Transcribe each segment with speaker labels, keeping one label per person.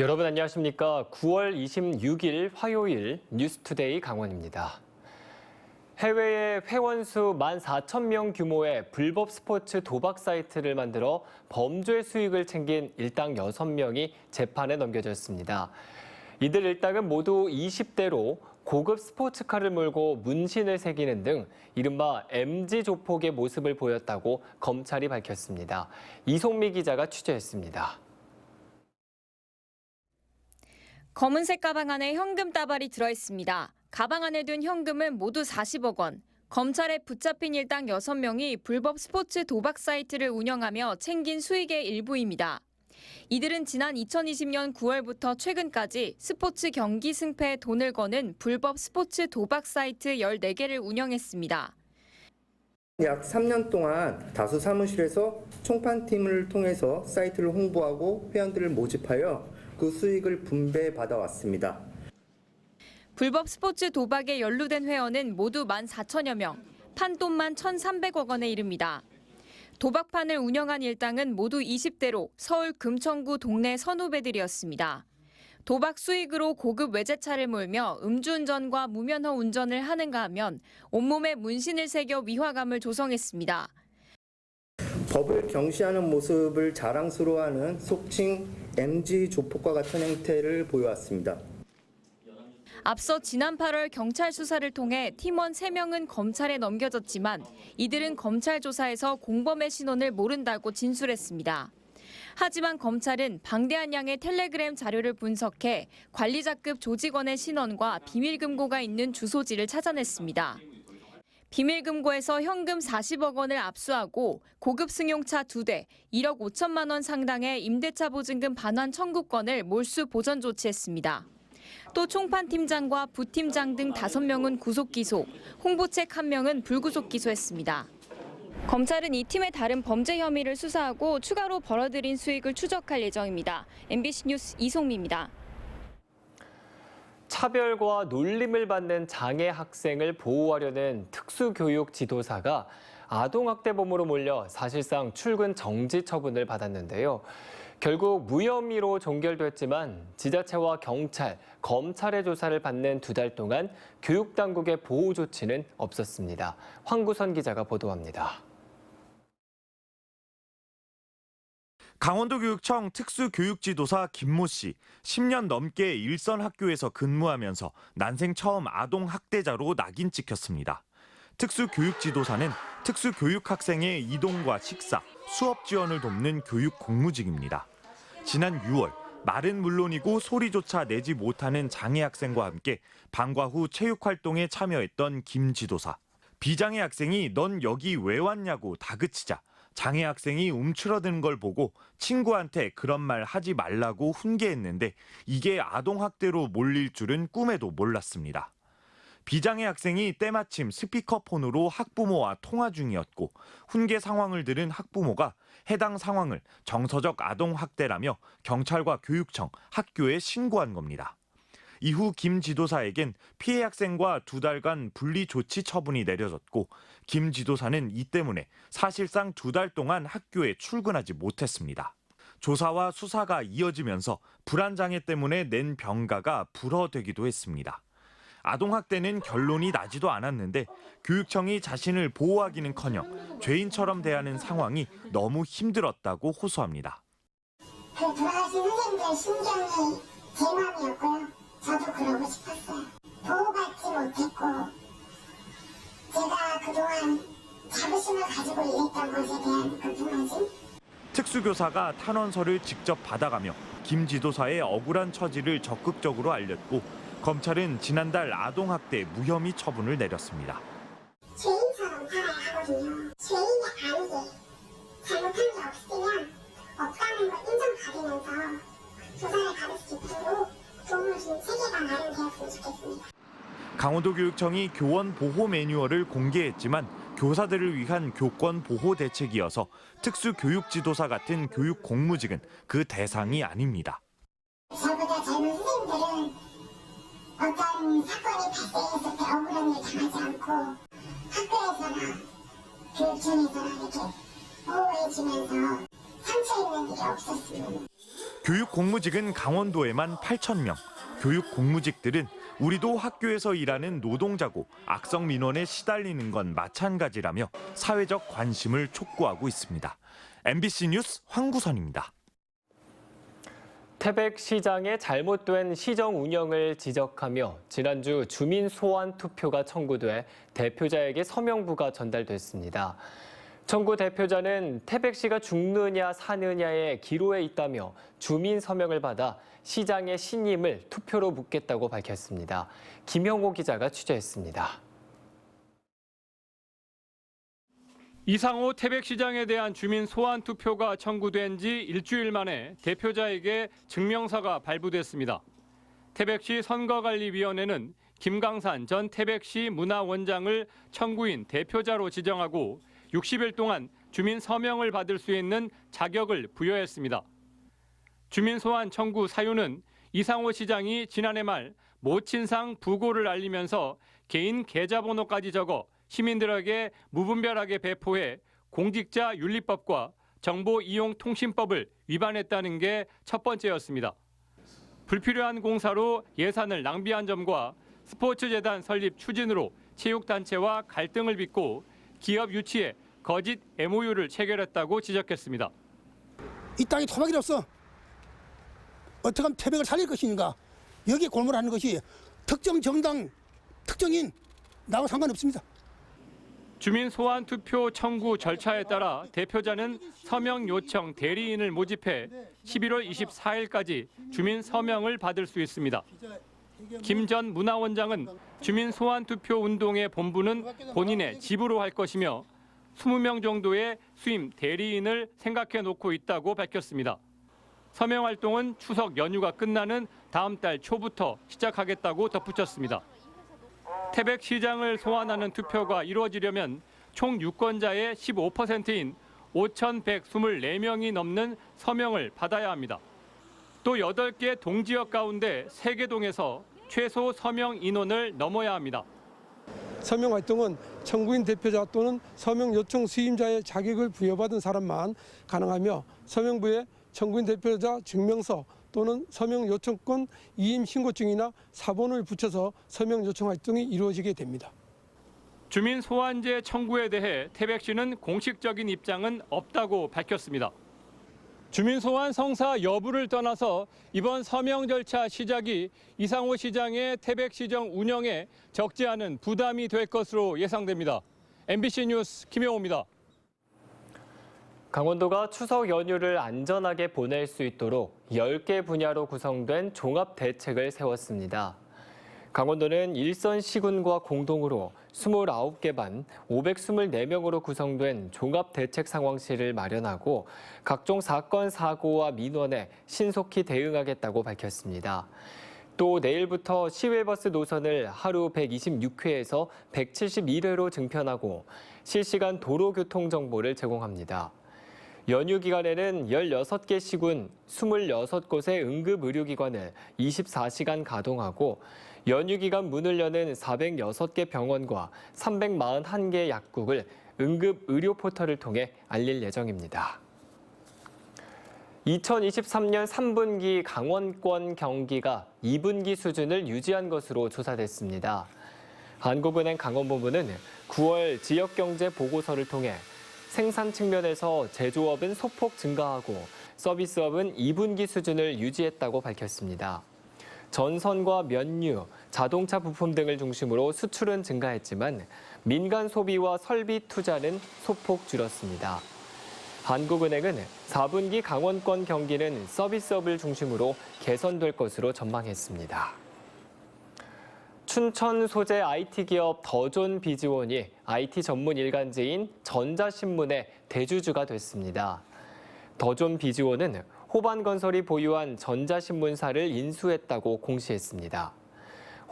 Speaker 1: 여러분 안녕하십니까? 9월 26일 화요일 뉴스투데이 강원입니다. 해외에 회원 수 14,000명 규모의 불법 스포츠 도박 사이트를 만들어 범죄 수익을 챙긴 일당 6명이 재판에 넘겨졌습니다. 이들 일당은 모두 20대로 고급 스포츠카를 몰고 문신을 새기는 등 이른바 MG 조폭의 모습을 보였다고 검찰이 밝혔습니다. 이송미 기자가 취재했습니다.
Speaker 2: 검은색 가방 안에 현금 따발이 들어있습니다. 가방 안에 둔 현금은 모두 40억 원. 검찰에 붙잡힌 일당 6명이 불법 스포츠 도박 사이트를 운영하며 챙긴 수익의 일부입니다. 이들은 지난 2020년 9월부터 최근까지 스포츠 경기 승패에 돈을 거는 불법 스포츠 도박 사이트 14개를 운영했습니다.
Speaker 3: 약 3년 동안 다수 사무실에서 총판팀을 통해서 사이트를 홍보하고 회원들을 모집하여 그 수익을 분배받아 왔습니다.
Speaker 2: 불법 스포츠 도박에 연루된 회원은 모두 14,000여 명, 판돈만 1,300억 원에 이릅니다. 도박판을 운영한 일당은 모두 20대로 서울 금천구 동네 선후배들이었습니다. 도박 수익으로 고급 외제차를 몰며 음주운전과 무면허 운전을 하는가 하면 온몸에 문신을 새겨 위화감을 조성했습니다.
Speaker 3: 법을 경시하는 모습을 자랑스러워하는 속칭 MG 조폭과 같은 행태를 보여왔습니다.
Speaker 2: 앞서 지난 8월 경찰 수사를 통해 팀원 3명은 검찰에 넘겨졌지만 이들은 검찰 조사에서 공범의 신원을 모른다고 진술했습니다. 하지만 검찰은 방대한 양의 텔레그램 자료를 분석해 관리자급 조직원의 신원과 비밀금고가 있는 주소지를 찾아냈습니다. 비밀금고에서 현금 40억 원을 압수하고 고급 승용차 2대, 1억 5천만 원 상당의 임대차 보증금 반환 청구권을 몰수 보전 조치했습니다. 또 총판 팀장과 부팀장 등 5명은 구속 기소, 홍보책 1명은 불구속 기소했습니다. 검찰은 이 팀의 다른 범죄 혐의를 수사하고 추가로 벌어들인 수익을 추적할 예정입니다. MBC 뉴스 이송미입니다.
Speaker 1: 차별과 놀림을 받는 장애 학생을 보호하려는 특수교육 지도사가 아동학대범으로 몰려 사실상 출근 정지 처분을 받았는데요. 결국 무혐의로 종결됐지만 지자체와 경찰, 검찰의 조사를 받는 두 달 동안 교육당국의 보호 조치는 없었습니다. 황구선 기자가 보도합니다.
Speaker 4: 강원도교육청 특수교육지도사 김모 씨, 10년 넘게 일선 학교에서 근무하면서 난생 처음 아동 학대자로 낙인 찍혔습니다. 특수교육지도사는 특수교육 학생의 이동과 식사, 수업 지원을 돕는 교육 공무직입니다. 지난 6월 말은 물론이고 소리조차 내지 못하는 장애 학생과 함께 방과 후 체육 활동에 참여했던 김 지도사. 비장애 학생이 넌 여기 왜 왔냐고 다그치자 장애 학생이 움츠러드는 걸 보고 친구한테 그런 말 하지 말라고 훈계했는데 이게 아동학대로 몰릴 줄은 꿈에도 몰랐습니다. 비장애 학생이 때마침 스피커폰으로 학부모와 통화 중이었고 훈계 상황을 들은 학부모가 해당 상황을 정서적 아동학대라며 경찰과 교육청, 학교에 신고한 겁니다. 이후 김 지도사에겐 피해 학생과 두 달간 분리 조치 처분이 내려졌고 김 지도사는 이 때문에 사실상 두 달 동안 학교에 출근하지 못했습니다. 조사와 수사가 이어지면서 불안장애 때문에 낸 병가가 불허되기도 했습니다. 아동학대는 결론이 나지도 않았는데 교육청이 자신을 보호하기는 커녕 죄인처럼 대하는 상황이 너무 힘들었다고 호소합니다.
Speaker 5: 그 돌아가신 선생님들 심경이 제 마음이었고요. 저도 그러고 싶었어요. 보호받지 못했고 제가 그동안 자부심을 가지고 일했던 것에 대한 그 부모심
Speaker 4: 특수교사가 탄원서를 직접 받아가며 김 지도사의 억울한 처지를 적극적으로 알렸고 검찰은 지난달 아동학대 무혐의 처분을 내렸습니다. 강원도교육청이 교원 보호 매뉴얼을 공개했지만 교사들을 위한 교권 보호 대책이어서 특수 교육 지도사 같은 교육 공무직은 그 대상이 아닙니다.
Speaker 5: 저보다 젊은 선생님들은 어떤 사건이 발생했을 때 억울한 일 당하지 않고 학교에서나 교육청에서나 이렇게 보호해주면서 상처 입는 일이 없었으면
Speaker 4: 교육 공무직은 강원도에만 8천 명. 교육 공무직들은 우리도 학교에서 일하는 노동자고 악성 민원에 시달리는 건 마찬가지라며 사회적 관심을 촉구하고 있습니다. MBC 뉴스 황구선입니다.
Speaker 1: 태백 시장의 잘못된 시정 운영을 지적하며 지난주 주민 소환 투표가 청구돼 대표자에게 서명부가 전달됐습니다. 청구 대표자는 태백시가 죽느냐 사느냐의 기로에 있다며 주민 서명을 받아 시장의 신임을 투표로 묻겠다고 밝혔습니다. 김형호 기자가 취재했습니다.
Speaker 6: 이상호 태백시장에 대한 주민 소환 투표가 청구된 지 일주일 만에 대표자에게 증명서가 발부됐습니다. 태백시 선거관리위원회는 김강산 전 태백시 문화원장을 청구인 대표자로 지정하고 60일 동안 주민 서명을 받을 수 있는 자격을 부여했습니다. 주민 소환 청구 사유는 이상호 시장이 지난해 말 모친상 부고를 알리면서 개인 계좌번호까지 적어 시민들에게 무분별하게 배포해 공직자 윤리법과 정보 이용 통신법을 위반했다는 게 첫 번째였습니다. 불필요한 공사로 예산을 낭비한 점과 스포츠재단 설립 추진으로 체육단체와 갈등을 빚고 기업 유치에 거짓 MOU를 체결했다고 지적했습니다.
Speaker 7: 이 땅이 토막이로서 어떻게 하면 태백을 살릴 것인가 여기에 골몰하는 것이 특정 정당 특정인 나와 상관없습니다.
Speaker 6: 주민 소환 투표 청구 절차에 따라 대표자는 서명 요청 대리인을 모집해 11월 24일까지 주민 서명을 받을 수 있습니다. 김 전 문화원장은 주민 소환 투표 운동의 본부는 본인의 집으로 할 것이며 20명 정도의 수임 대리인을 생각해 놓고 있다고 밝혔습니다. 서명 활동은 추석 연휴가 끝나는 다음 달 초부터 시작하겠다고 덧붙였습니다. 태백 시장을 소환하는 투표가 이루어지려면 총 유권자의 15%인 5,124명이 넘는 서명을 받아야 합니다. 또 8개 동지역 가운데 3개 동에서 최소 서명 인원을 넘어야 합니다.
Speaker 8: 서명 활동은 청구인 대표자 또는 서명 요청 수임자의 자격을 부여받은 사람만 가능하며 서명부에 청구인 대표자 증명서 또는 서명 요청권 이임 신고증이나 사본을 붙여서 서명 요청 활동이 이루어지게 됩니다.
Speaker 6: 주민 소환제 청구에 대해 태백 시는 공식적인 입장은 없다고 밝혔습니다. 주민 소환 성사 여부를 떠나서 이번 서명 절차 시작이 이상호 시장의 태백 시정 운영에 적지 않은 부담이 될 것으로 예상됩니다. MBC 뉴스 김영호입니다.
Speaker 1: 강원도가 추석 연휴를 안전하게 보낼 수 있도록 10개 분야로 구성된 종합 대책을 세웠습니다. 강원도는 일선 시군과 공동으로 29개 반 524명으로 구성된 종합 대책 상황실을 마련하고 각종 사건 사고와 민원에 신속히 대응하겠다고 밝혔습니다. 또 내일부터 시외버스 노선을 하루 126회에서 171회로 증편하고 실시간 도로 교통 정보를 제공합니다. 연휴 기간에는 16개 시군 26곳의 응급의료기관을 24시간 가동하고 연휴 기간 문을 여는 406개 병원과 341개 약국을 응급 의료 포털을 통해 알릴 예정입니다. 2023년 3분기 강원권 경기가 2분기 수준을 유지한 것으로 조사됐습니다. 한국은행 강원본부는 9월 지역경제 보고서를 통해 생산 측면에서 제조업은 소폭 증가하고 서비스업은 2분기 수준을 유지했다고 밝혔습니다. 전선과 면류, 자동차 부품 등을 중심으로 수출은 증가했지만 민간 소비와 설비 투자는 소폭 줄었습니다. 한국은행은 4분기 강원권 경기는 서비스업을 중심으로 개선될 것으로 전망했습니다. 춘천 소재 IT 기업 더존 비즈원이 IT 전문 일간지인 전자신문의 대주주가 됐습니다. 더존 비즈원은 호반건설이 보유한 전자신문사를 인수했다고 공시했습니다.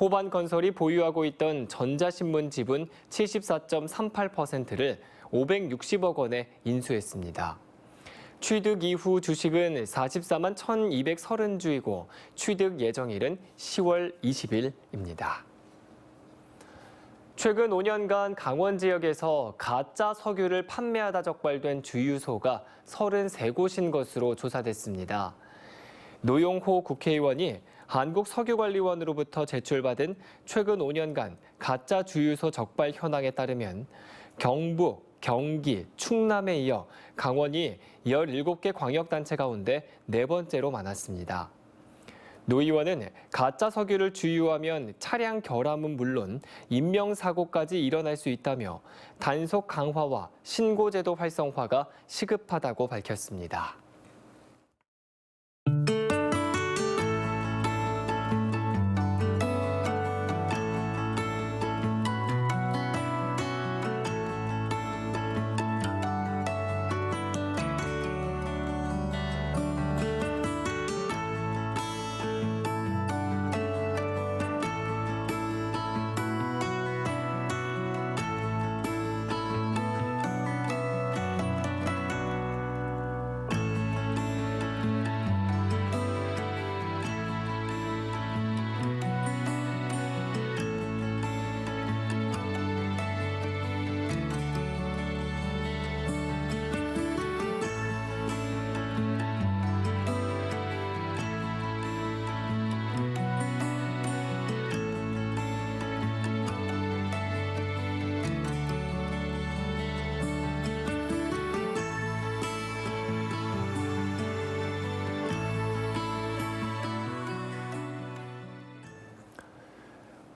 Speaker 1: 호반건설이 보유하고 있던 전자신문 지분 74.38%를 560억 원에 인수했습니다. 취득 이후 주식은 44만 1,230주이고 취득 예정일은 10월 20일입니다. 최근 5년간 강원 지역에서 가짜 석유를 판매하다 적발된 주유소가 33곳인 것으로 조사됐습니다. 노용호 국회의원이 한국석유관리원으로부터 제출받은 최근 5년간 가짜 주유소 적발 현황에 따르면 경북, 경기, 충남에 이어 강원이 17개 광역단체 가운데 네 번째로 많았습니다. 노 의원은 가짜 석유를 주유하면 차량 결함은 물론 인명사고까지 일어날 수 있다며 단속 강화와 신고제도 활성화가 시급하다고 밝혔습니다.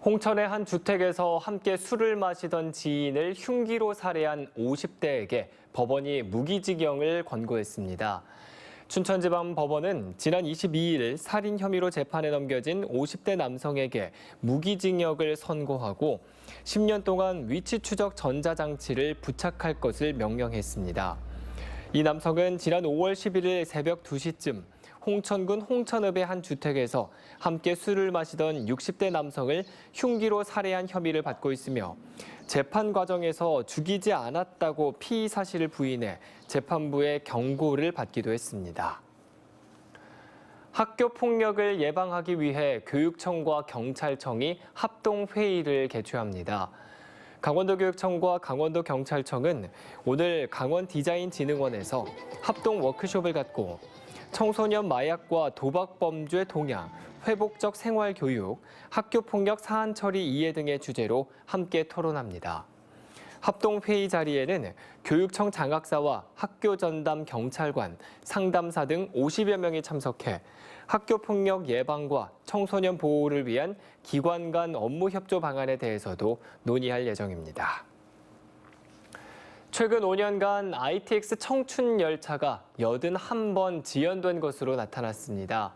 Speaker 1: 홍천의 한 주택에서 함께 술을 마시던 지인을 흉기로 살해한 50대에게 법원이 무기징역을 권고했습니다. 춘천지방법원은 지난 22일 살인 혐의로 재판에 넘겨진 50대 남성에게 무기징역을 선고하고 10년 동안 위치 추적 전자장치를 부착할 것을 명령했습니다. 이 남성은 지난 5월 11일 새벽 2시쯤 홍천군 홍천읍의 한 주택에서 함께 술을 마시던 60대 남성을 흉기로 살해한 혐의를 받고 있으며 재판 과정에서 죽이지 않았다고 피의 사실을 부인해 재판부의 경고를 받기도 했습니다. 학교 폭력을 예방하기 위해 교육청과 경찰청이 합동 회의를 개최합니다. 강원도교육청과 강원도경찰청은 오늘 강원디자인진흥원에서 합동 워크숍을 갖고 청소년 마약과 도박 범죄 동향, 회복적 생활 교육, 학교 폭력 사안 처리 이해 등의 주제로 함께 토론합니다. 합동 회의 자리에는 교육청 장학사와 학교 전담 경찰관, 상담사 등 50여 명이 참석해 학교 폭력 예방과 청소년 보호를 위한 기관 간 업무 협조 방안에 대해서도 논의할 예정입니다. 최근 5년간 ITX 청춘 열차가 81번 지연된 것으로 나타났습니다.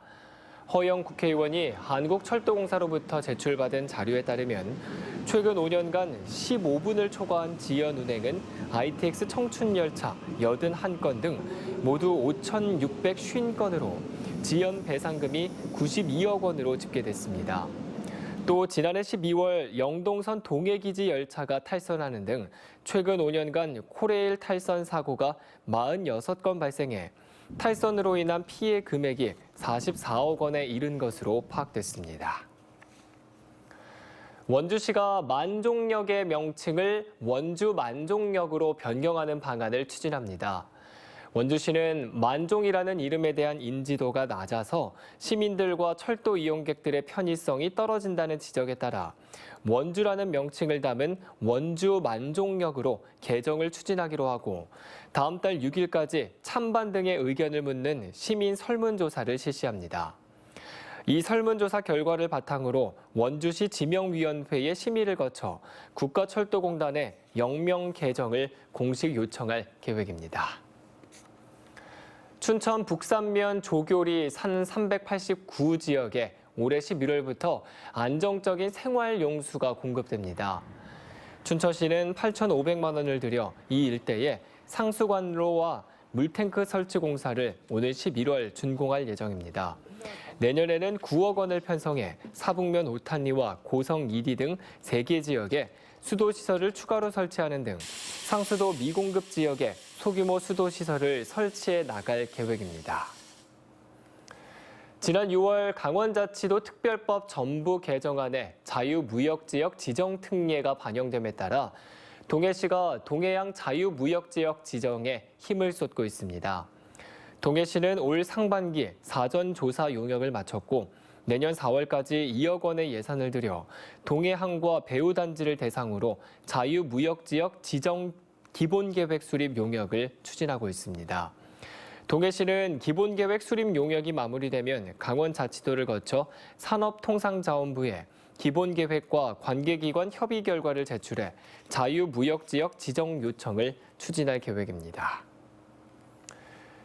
Speaker 1: 허영 국회의원이 한국철도공사로부터 제출받은 자료에 따르면 최근 5년간 15분을 초과한 지연 운행은 ITX 청춘 열차 81건 등 모두 5,650건으로 지연 배상금이 92억 원으로 집계됐습니다. 또 지난해 12월 영동선 동해기지 열차가 탈선하는 등 최근 5년간 코레일 탈선 사고가 46건 발생해 탈선으로 인한 피해 금액이 44억 원에 이른 것으로 파악됐습니다. 원주시가 만종역의 명칭을 원주 만종역으로 변경하는 방안을 추진합니다. 원주시는 만종이라는 이름에 대한 인지도가 낮아서 시민들과 철도 이용객들의 편의성이 떨어진다는 지적에 따라 원주라는 명칭을 담은 원주 만종역으로 개정을 추진하기로 하고 다음 달 6일까지 찬반 등의 의견을 묻는 시민 설문조사를 실시합니다. 이 설문조사 결과를 바탕으로 원주시 지명위원회의 심의를 거쳐 국가철도공단에 영명 개정을 공식 요청할 계획입니다. 춘천 북산면 조교리 산 389 지역에 올해 11월부터 안정적인 생활 용수가 공급됩니다. 춘천시는 8,500만 원을 들여 이 일대에 상수관로와 물탱크 설치 공사를 오늘 11월 준공할 예정입니다. 내년에는 9억 원을 편성해 사북면 오탄리와 고성 2리 등 3개 지역에 수도 시설을 추가로 설치하는 등 상수도 미공급 지역에 소규모 수도 시설을 설치해 나갈 계획입니다. 지난 6월 강원자치도 특별법 전부 개정안에 자유무역지역 지정특례가 반영됨에 따라 동해시가 동해양 자유무역지역 지정에 힘을 쏟고 있습니다. 동해시는 올 상반기 사전 조사 용역을 마쳤고 내년 4월까지 2억 원의 예산을 들여 동해항과 배후단지를 대상으로 자유무역지역 지정 기본 계획 수립 용역을 추진하고 있습니다. 동해시는 기본 계획 수립 용역이 마무리되면 강원 자치도를 거쳐 산업통상자원부에 기본 계획과 관계기관 협의 결과를 제출해 자유무역지역 지정 요청을 추진할 계획입니다.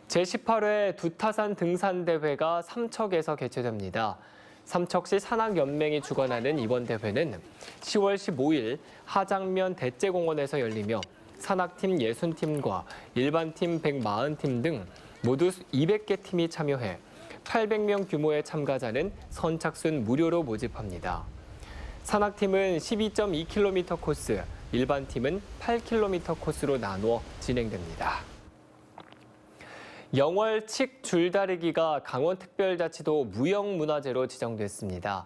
Speaker 1: 제18회 두타산 등산대회가 삼척에서 개최됩니다. 삼척시 산악연맹이 주관하는 이번 대회는 10월 15일 하장면 대제공원에서 열리며 산악팀 60팀과 일반팀 140팀 등 모두 200개 팀이 참여해 800명 규모의 참가자는 선착순 무료로 모집합니다. 산악팀은 12.2km 코스, 일반팀은 8km 코스로 나누어 진행됩니다. 영월 칙 줄다리기가 강원특별자치도 무형문화재로 지정됐습니다.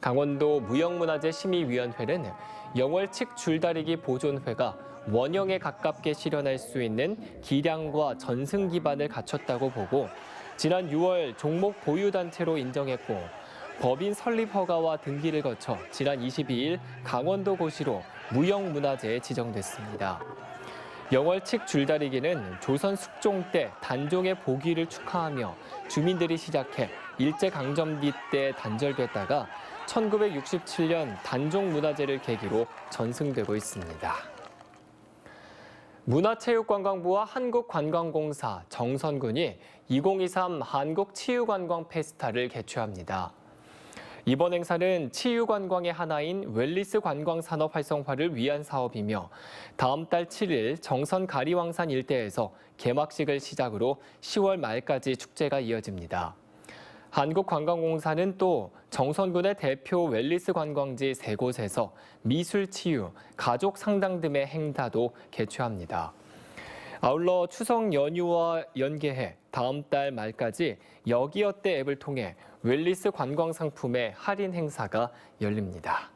Speaker 1: 강원도 무형문화재 심의위원회는 영월 칙 줄다리기 보존회가 원형에 가깝게 실현할 수 있는 기량과 전승 기반을 갖췄다고 보고 지난 6월 종목 보유단체로 인정했고 법인 설립 허가와 등기를 거쳐 지난 22일 강원도 고시로 무형문화재에 지정됐습니다. 영월칙 줄다리기는 조선 숙종 때 단종의 보기를 축하하며 주민들이 시작해 일제강점기 때 단절됐다가 1967년 단종문화재를 계기로 전승되고 있습니다. 문화체육관광부와 한국관광공사, 정선군이 2023 한국치유관광 페스타를 개최합니다. 이번 행사는 치유관광의 하나인 웰리스 관광 산업 활성화를 위한 사업이며 다음 달 7일 정선 가리왕산 일대에서 개막식을 시작으로 10월 말까지 축제가 이어집니다. 한국관광공사는 또 정선군의 대표 웰리스 관광지 세 곳에서 미술 치유, 가족 상담 등의 행사도 개최합니다. 아울러 추석 연휴와 연계해 다음 달 말까지 여기어때 앱을 통해 웰리스 관광 상품의 할인 행사가 열립니다.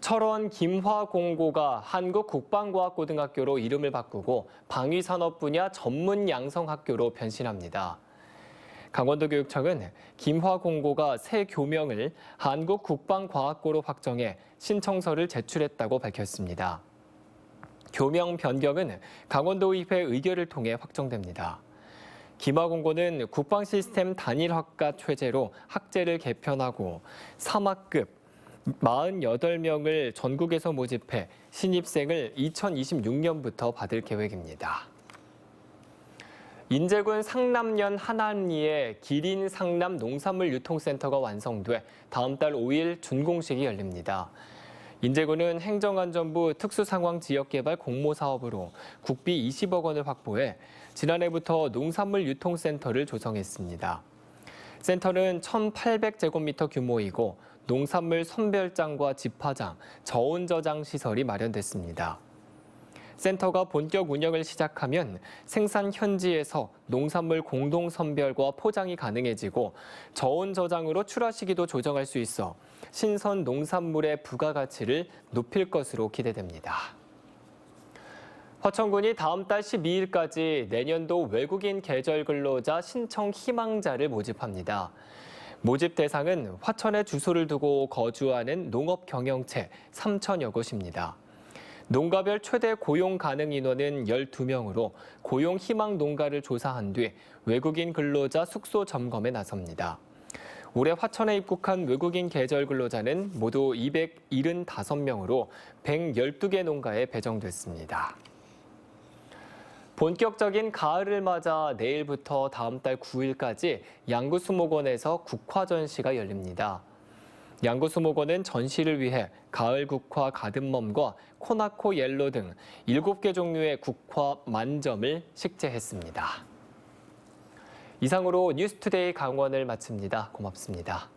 Speaker 1: 철원 김화공고가 한국국방과학고등학교로 이름을 바꾸고 방위산업 분야 전문 양성학교로 변신합니다. 강원도 교육청은 김화공고가 새 교명을 한국국방과학고로 확정해 신청서를 제출했다고 밝혔습니다. 교명 변경은 강원도의회 의결을 통해 확정됩니다. 김화공고는 국방시스템 단일학과 체제로 학제를 개편하고 3학급 48명을 전국에서 모집해 신입생을 2026년부터 받을 계획입니다. 인제군 상남면 하남리에 기린 상남 농산물 유통센터가 완성돼 다음 달 5일 준공식이 열립니다. 인제군은 행정안전부 특수상황지역개발 공모사업으로 국비 20억 원을 확보해 지난해부터 농산물 유통센터를 조성했습니다. 센터는 1,800제곱미터 규모이고 농산물 선별장과 집화장, 저온 저장 시설이 마련됐습니다. 센터가 본격 운영을 시작하면 생산 현지에서 농산물 공동 선별과 포장이 가능해지고 저온 저장으로 출하 시기도 조정할 수 있어 신선 농산물의 부가가치를 높일 것으로 기대됩니다. 화천군이 다음 달 12일까지 내년도 외국인 계절 근로자 신청 희망자를 모집합니다. 모집 대상은 화천에 주소를 두고 거주하는 농업 경영체 3천여 곳입니다. 농가별 최대 고용 가능 인원은 12명으로 고용 희망 농가를 조사한 뒤 외국인 근로자 숙소 점검에 나섭니다. 올해 화천에 입국한 외국인 계절 근로자는 모두 275명으로 112개 농가에 배정됐습니다. 본격적인 가을을 맞아 내일부터 다음 달 9일까지 양구수목원에서 국화 전시가 열립니다. 양구수목원은 전시를 위해 가을 국화 가든멈과 코나코 옐로 등 7개 종류의 국화 만점을 식재했습니다. 이상으로 뉴스투데이 강원을 마칩니다. 고맙습니다.